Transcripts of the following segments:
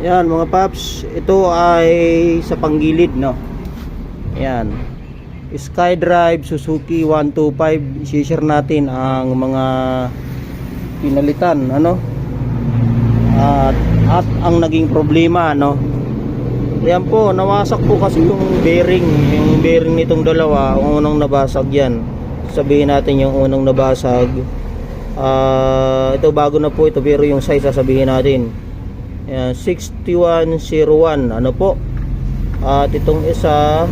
Yan mga paps, ito ay sa panggilid no. Yan. SkyDrive Suzuki 125 i-share natin ang mga pinalitan ano. At at ang naging problema no. Yan po, nawasak po kasi yung bearing, yung bearing nitong dalawa, ang unang nabasag yan. Sabihin natin yung unang nabasag. Ah, ito bago na po ito pero yung size sasabihin natin. Ayan, 6101 ano po? At itong isa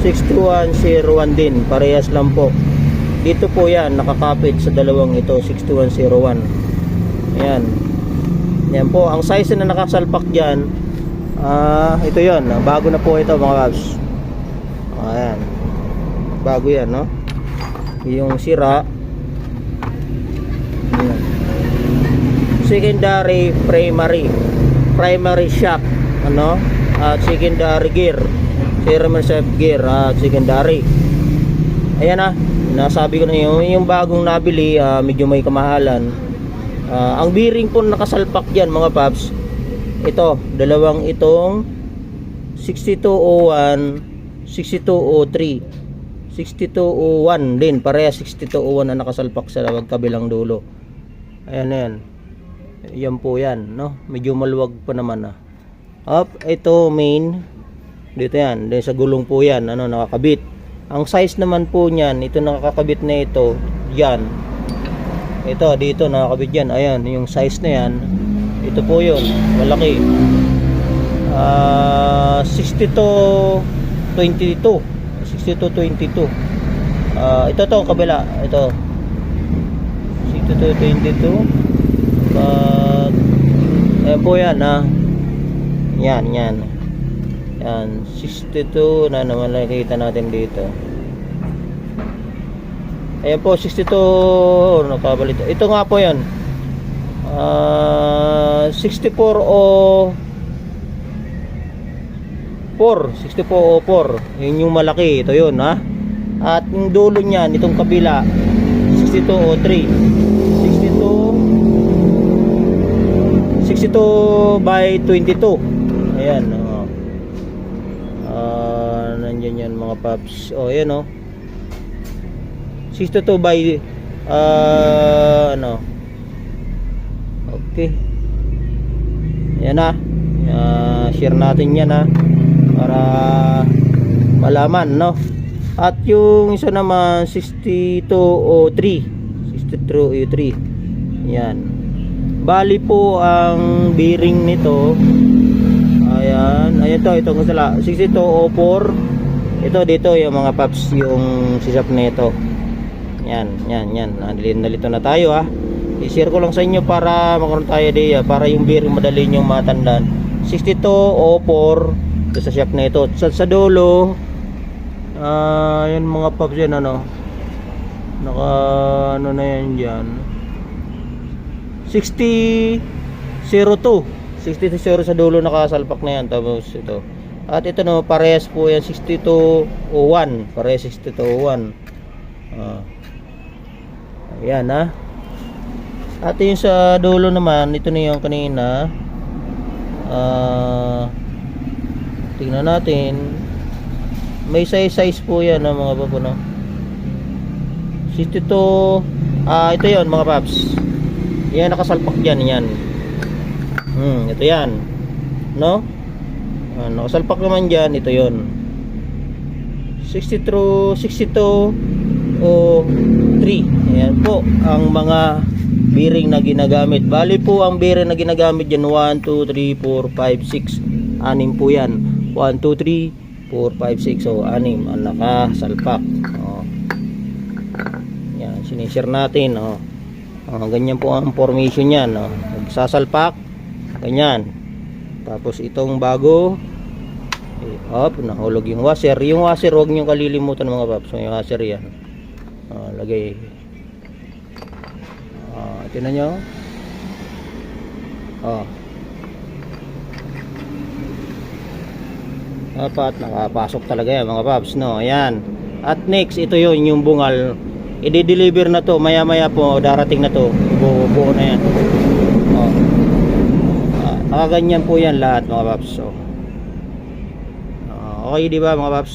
6101 din. Parehas lang po. Dito po yan nakakapit sa dalawang ito 6101 ayan. Yan po ang size na nakasalpak dyan ah ito yon bago na po ito mga kabs. Ayan. Bago yan no? Yung sira secondary primary primary shock ano? At secondary gear ceramic self gear at secondary. Ayan na nasabi ko na yung, yung bagong nabili ah, medyo may kamahalan. Ah, ang bearing po nakasalpak dyan mga paps ito dalawang itong 6201 6203 6201 din pareha 6201 na nakasalpak sa kabilang dulo. Ayan na yan yan po yan no? Medyo maluwag pa naman ah. Up ito main. Dito yan din sa gulong po yan ano nakakabit. Ang size naman po niyan ito nakakabit na ito yan. Ito dito nakakabit yan. Ayan yung size na yan ito po yun malaki. Ah 62 22 62 22 ah ito to kabila ito. 62 22 but ayan po yan ha yan yan. Yan 62 na naman nakikita natin dito. Ayan po 62 nakabalit ito nga po yan ah 64 o 4 64 o 4 yun yung malaki. Ito yun ha? At yung dulo niyan itong kabila 62 o 3 62 62 by 22 ayan oh. Ah, nandyan yan mga paps. Oh ayan oh. 62 by ah ano? Okay. Yan Ah, share natin yan ha para malaman no? At yung isa naman 6203 6203 yan bali po ang bearing nito. Ayan. Ayan to ito kasala 6204 ito dito yung mga paps yung sisap na ito. Yan yan yan. Nalito, na tayo ha. I-share ko lang sa inyo para magkaroon tayo idea para yung bearing madali nyo matandaan. 6204 ito sa shop na ito. Sa, sa dulo ah yan mga paps yan ano. Naka ano na yan dyan 60 02 60 sa dulo nakasalpak na yan. Tapos ito. At ito no parehas po yan. 6201 parehas 6201 ah. Ayan ha at yung sa dulo naman ito na yung kanina. Ah. Tingnan natin. May size size po yan no, mga papo no? 62 ah ito yon mga paps yan nakasalpak dyan yan. Hmm ito yan. No? Ah, nakasalpak naman dyan ito yon 63 62 o 3 ayan po ang mga bearing na ginagamit. Bali po ang bearing na ginagamit dyan 1, 2, 3, 4, 5, 6 anim po yan. 1, 2, 3, 4, 5, 6 so anim ang nakasalpak. Oh. yan sinishare natin oh. Oh, ganyan po ang formation yan oh. nagsasalpak ganyan. Tapos itong bago eh, up nahulog yung washer. Yung washer huwag nyo kalilimutan mga paps. Yung washer yan. Oh, lagay. Oh, tinan nyo oh dapat nakapasok talaga yan mga paps no? Ayan. At next ito yon yung bungal i-deliver na to maya maya po darating na to buo, buo na yan oh. Ah, Nakaganyan po yan lahat mga paps. So, ah, okay di ba mga paps?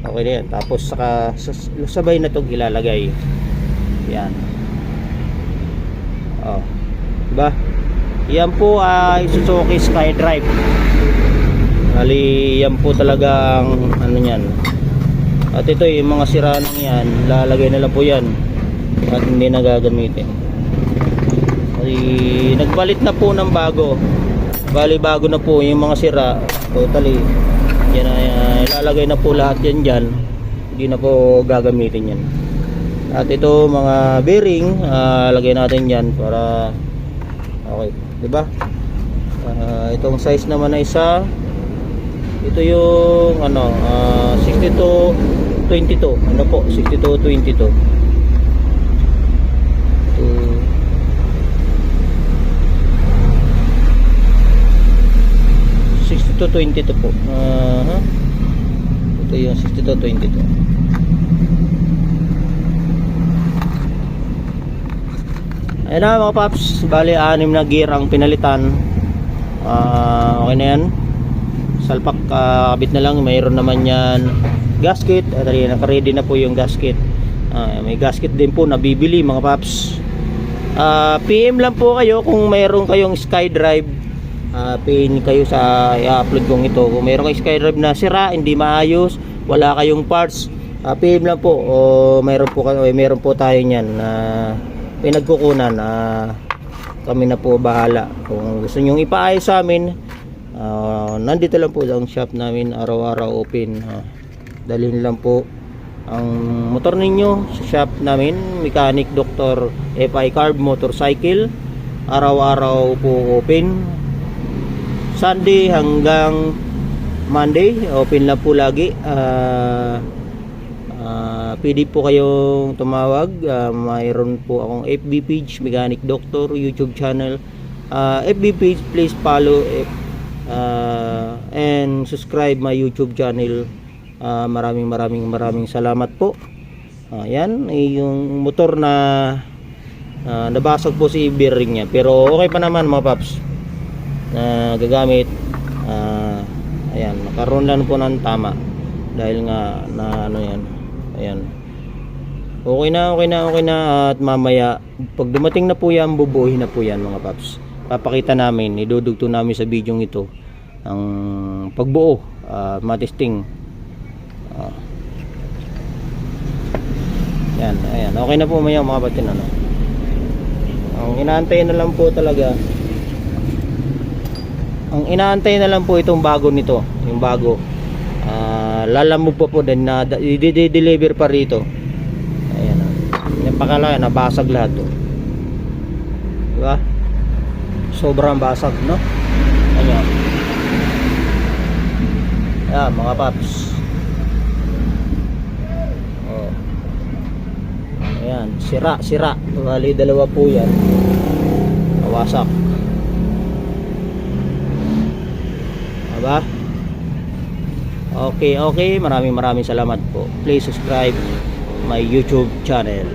Okay na yan. Tapos saka sabay na itong ilalagay. Yan. Oh. Diba? Yan po ay Suzuki SkyDrive. Bali, yan po talagang ano yan. At ito yung mga sira ng yan, lalagay na lang po yan. At hindi na gagamitin. Bali, nagpalit na po ng bago. Bali, bago na po yung mga sira. Totally. Yan na, uh, ilalagay na po lahat yan dyan. Hindi na po gagamitin yan. At ito mga bearing, ah, lagay natin yan para okay, 'di ba? Ah, itong size naman ay isa ito yung ano, ah, 62 22. Ano po? 62 22. Ito 62 22 po. Aha. Ito yung 62 22. Ayan na mga paps, bali anim na gear ang pinalitan. Ah, okay na yan. Salpak ah, kabit na lang, mayroon naman yan gasket. At uh, naka-ready na po yung gasket. Ah, may gasket din po nabibili mga paps. Ah, PM lang po kayo kung mayroon kayong SkyDrive. Ah, pin kayo sa i-upload kong ito. Kung mayroon kayong SkyDrive na sira, hindi maayos, wala kayong parts, ah, PM lang po. O mayroon po kayo, mayroon po tayo niyan na pinagkukunan na kami na po bahala kung gusto nyong ipaayos sa amin ah, nandito lang po ang shop namin araw-araw open ah, dalhin lang po ang motor ninyo sa shop namin mechanic Dr. FI Carb Motorcycle araw-araw po open Sunday hanggang Monday open lang po lagi ah Ah, pwede po kayong tumawag. Ah, mayroon po akong FB page, Mechanic Doctor, YouTube channel. Ah, FB page, please follow ah, and subscribe my YouTube channel. Ah, maraming maraming maraming salamat po. Ah, yan, eh, yung motor na ah, nabasag po si bearing niya. Pero okay pa naman mga paps na gagamit. Ah, ayan, nakaroon lang po ng tama dahil nga na ano yan ayan okay na okay na okay na at mamaya pag dumating na po yan bubuhin na po yan mga paps papakita namin idudugto namin sa video ito ang pagbuo uh, matesting. Ah. yan ayan. Okay na po maya mga patin ano? Ang inaantay na lang po talaga ang inaantay na lang po itong bago nito yung bago. Ah, lalamog pa po din na i-deliver pa rito. Ayan ah. yung pakala nabasag lahat to diba sobrang basag no? Ayan ayan mga paps oh. ayan sira sira bali dalawa po yan nawasak diba Okay, okay. Maraming maraming salamat po. Please subscribe my YouTube channel.